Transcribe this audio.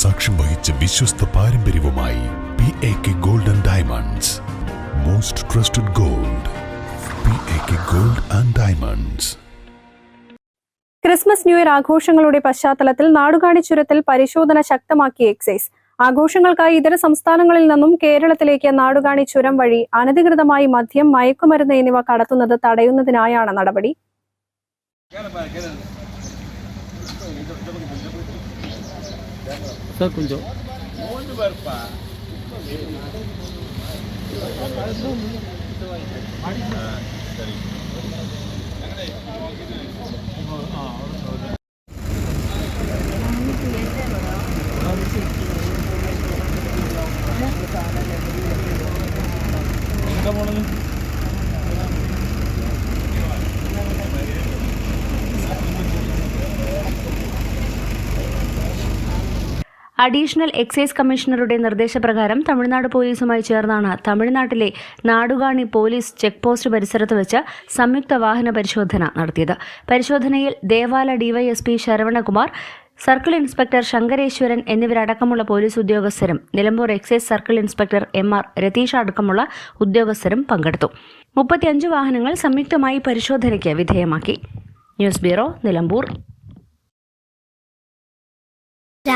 സാക്ഷ്യം വഹിച്ച വിശ്വസ്ത പാരമ്പര്യവുമായി P A K gold and diamonds most trusted gold P A K gold and diamonds Christmas new year ആഘോഷങ്ങളുടെ പശ്ചാത്തലത്തിൽ നാടുകാണി ചുരത്തിൽ പരിശോധന ശക്തമാക്കി എക്സൈസ് ആഘോഷങ്ങൾക്കായി ഇതര സംസ്ഥാനങ്ങളിൽ നിന്നും കേരളത്തിലേക്ക് നാടുകാണി ചുരം വഴി അനധികൃതമായി മദ്യം മയക്കുമരുന്ന് എന്നിവ കടത്തുന്നത് തടയുന്നതിനായാണ് നടപടി. சார் கொஞ்சம் അഡീഷണൽ എക്സൈസ് കമ്മീഷണറുടെ നിർദ്ദേശപ്രകാരം തമിഴ്നാട് പോലീസുമായി ചേർന്നാണ് തമിഴ്നാട്ടിലെ നാടുകാണി പോലീസ് ചെക്ക് പോസ്റ്റ് പരിസരത്ത് വെച്ച് സംയുക്ത വാഹന പരിശോധന നടത്തിയത്. പരിശോധനയിൽ Devala DYSP Saravanakumar circle inspector Sankareswaran എന്നിവരടക്കമുള്ള police ഉദ്യോഗസ്ഥരും Nilambur excise circle inspector M R Ratheesh അടക്കമുള്ള ഉദ്യോഗസ്ഥരും പങ്കെടുത്തു. മുപ്പത്തിയഞ്ച് വാഹനങ്ങൾ സംയുക്തമായി പരിശോധനയ്ക്ക് വിധേയമാക്കി. News bureau Nilambur.